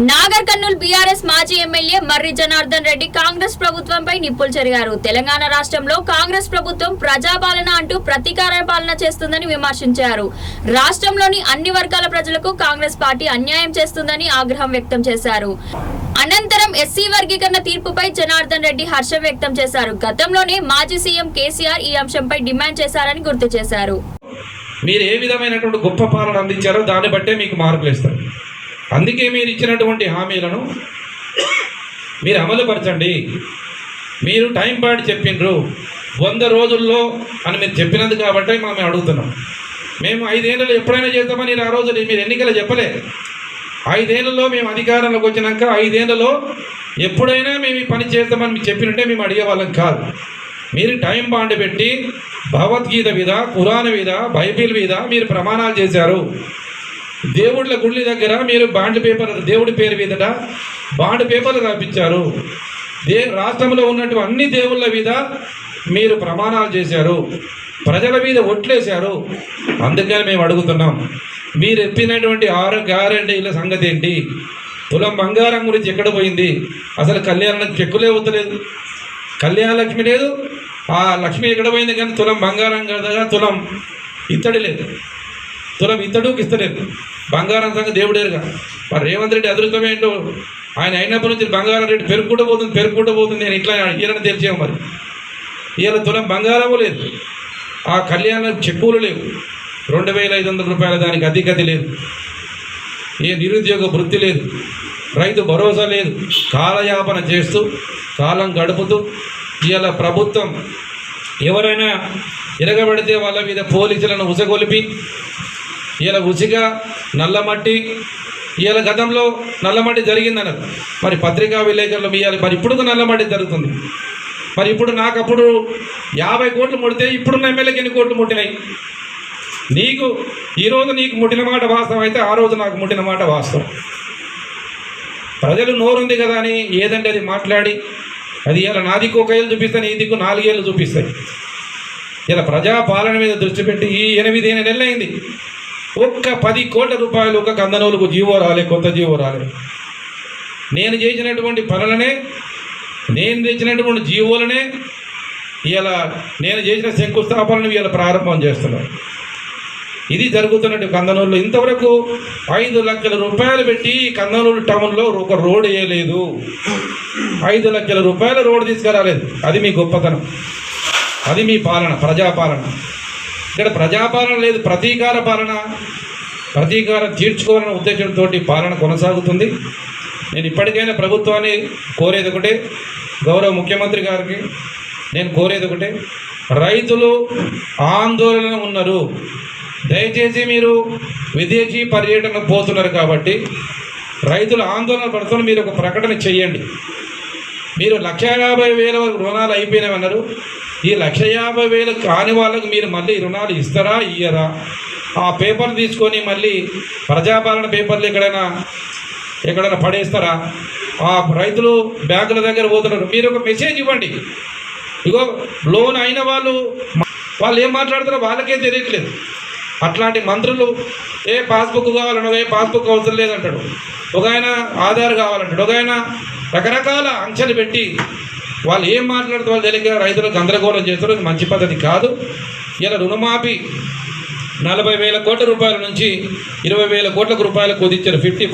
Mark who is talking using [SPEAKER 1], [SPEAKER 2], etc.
[SPEAKER 1] Nagar Kurnool BRS మాజీ MLA Marri Janardhan Reddy Congress ప్రభుత్వంపై నిప్పులు చెరిగారు. తెలంగాణ రాష్ట్రంలో కాంగ్రెస్ ప్రభుత్వం ప్రజాపాలన అంటూ ప్రతీకార పాలన చేస్తుందని విమర్శించారు. రాష్ట్రంలోని అన్ని వర్గాల ప్రజలకు కాంగ్రెస్ పార్టీ అన్యాయం చేస్తుందని ఆగ్రహం వ్యక్తం చేశారు. అనంతరం ఎస్సీ వర్గీకరణ తీర్పుపై జనార్దన్ రెడ్డి హర్షం వ్యక్తం చేశారు. గతంలోనే మాజీ సీఎం కేసీఆర్ ఈ అంశంపై డిమాండ్ చేశారని గుర్తు చేశారు.
[SPEAKER 2] మీరు ఏ విధమైనటువంటి గొప్ప పాలన అందించారో దాన్ని బట్టే మీకు మార్కులు ఇస్తారు. అందుకే మీరు ఇచ్చినటువంటి హామీలను మీరు అమలుపరచండి. మీరు టైం పాటు చెప్పిండ్రు. వంద రోజుల్లో అని మీరు చెప్పినందుకు కాబట్టి మేము అడుగుతున్నాం. మేము ఐదేళ్ళలో ఎప్పుడైనా చేద్దామని ఆ రోజు మీరు ఎన్నికలు చెప్పలే. ఐదేళ్ళలో మేము అధికారంలోకి వచ్చినాక ఐదేళ్ళలో ఎప్పుడైనా మేము ఈ పని చేద్దామని మీరు చెప్పినట్టే మేము అడిగే వాళ్ళం కాదు. మీరు టైం బాండ్ పెట్టి భగవద్గీత మీద పురాణ మీద బైబిల్ మీద మీరు ప్రమాణాలు చేశారు. దేవుళ్ళ గుళ్ళ దగ్గర మీరు బాండ్ పేపర్ దేవుడి పేరు మీదట బాండ్ పేపర్లు రాపించారు. దే రాష్ట్రంలో ఉన్నట్టు అన్ని దేవుళ్ళ మీద మీరు ప్రమాణాలు చేశారు. ప్రజల మీద ఒట్లేశారు. అందుకని మేము అడుగుతున్నాం. మీరు ఎప్పినటువంటి ఆరు గ్యారంటీల సంగతి ఏంటి? తులం బంగారం గురించి ఎక్కడ పోయింది? అసలు కళ్యాణ చెక్కులే వద్దలేదు కళ్యాణ లక్ష్మి లేదు. ఆ లక్ష్మి ఎక్కడ పోయింది కానీ తులం బంగారం కదా తులం ఇత్తడి లేదు. తులం ఇత్తడుకి ఇస్తలేదు. బంగారం సంగతి దేవుడేరుగా మరి రేవంత్ రెడ్డి అదృష్టం ఏంటో? ఆయన అయినప్పటి నుంచి బంగారం రేటు పెరుగుకుంటూ పోతుంది పెరుగుకుంటూ పోతుంది. నేను ఇట్లా ఈయన తెలిసాము మరి. ఈయన తులం బంగారము లేదు. ఆ కళ్యాణ చెప్పులు లేవు. రెండు వేల ఐదు వందల రూపాయల దానికి అధికతి లేదు. ఏ నిరుద్యోగ వృత్తి లేదు. రైతు భరోసా లేదు. కాలయాపన చేస్తూ కాలం గడుపుతూ ఇవాళ ప్రభుత్వం ఎవరైనా ఎరగబడితే వాళ్ళ మీద పోలీసులను ఉసగొలిపి ఇలా ఉసిగా నల్లమట్టి ఇవాళ గతంలో నల్లమట్టి జరిగిందన్నారు. మరి పత్రికా విలేకరులు ఇవాళ మరి ఇప్పుడు నల్లమట్టి జరుగుతుంది. మరి ఇప్పుడు నాకు అప్పుడు యాభై కోట్లు ముడితే ఇప్పుడున్న ఎమ్మెల్యేకి ఎన్ని కోట్లు ముట్టినాయి? నీకు ఈరోజు నీకు ముట్టిన మాట వాస్తవం అయితే ఆ రోజు నాకు ముట్టిన మాట వాస్తవం. ప్రజలు నోరుంది కదా అని ఏదంటే అది మాట్లాడి అది ఇలా నా దిక్కు ఒక ఏళ్ళు చూపిస్తాను ఈ దిక్కు నాలుగేళ్ళు చూపిస్తాయి. ఇలా ప్రజా పాలన మీద దృష్టి పెట్టి ఈ ఎనిమిది నెలలు అయింది ఒక్క పది కోట్ల రూపాయలు ఒక కందనూలుకు జీవో రాలే కొత్త జీవో రాలే. నేను చేసినటువంటి పనులనే నేను తెచ్చినటువంటి జీవోలనే ఇలా నేను చేసిన శంకుస్థాపనను ఇలా ప్రారంభం చేస్తున్నాను ఇది జరుగుతున్నట్టు కందనూరులో ఇంతవరకు ఐదు లక్షల రూపాయలు పెట్టి కందనూరు టౌన్లో ఒక రోడ్ వేయలేదు. ఐదు లక్షల రూపాయల రోడ్ తీసుకురాలేదు. అది మీ గొప్పతనం. అది మీ పాలన ప్రజాపాలన. ఇక్కడ ప్రజాపాలన లేదు ప్రతీకార పాలన. ప్రతీకారం తీర్చుకోవాలనే ఉద్దేశంతో పాలన కొనసాగుతుంది. నేను ఇప్పటికైనా ప్రభుత్వాన్ని కోరేది ఒకటే గౌరవ ముఖ్యమంత్రి గారికి నేను కోరేది ఒకటే రైతులు ఆందోళన ఉన్నారు. దయచేసి మీరు విదేశీ పర్యటన పోతున్నారు కాబట్టి రైతులు ఆందోళన పడుతున్న మీరు ఒక ప్రకటన చేయండి మీరు లక్ష యాభై వేల వరకు రుణాలు అయిపోయినామన్నారు ఈ లక్ష యాభై వేలు కాని వాళ్ళకు మీరు మళ్ళీ రుణాలు ఇస్తారా ఇయ్యరా? ఆ పేపర్లు తీసుకొని మళ్ళీ ప్రజాపాలన పేపర్లు ఎక్కడైనా ఎక్కడైనా పడేస్తారా? ఆ రైతులు బ్యాంకుల దగ్గర పోతున్నారు. మీరు ఒక మెసేజ్ ఇవ్వండి. ఇగో లోన్ అయిన వాళ్ళు వాళ్ళు ఏం మాట్లాడుతారో వాళ్ళకే తెలియట్లేదు. అట్లాంటి మంత్రులు ఏ పాస్బుక్ కావాలన్నాడు ఏ పాస్బుక్ అవసరం లేదంటాడు. ఒక ఆయన ఆధార్ కావాలంటాడు. ఒక ఆయన రకరకాల అంచెలు పెట్టి వాళ్ళు ఏం మాట్లాడితే వాళ్ళు తెలియక రైతులు గందరగోళం చేస్తారు. ఇది మంచి పద్ధతి కాదు. ఇలా రుణమాఫీ నలభై వేల కోట్ల రూపాయల నుంచి ఇరవై వేల కోట్ల రూపాయలు కుదించారు. ఫిఫ్టీ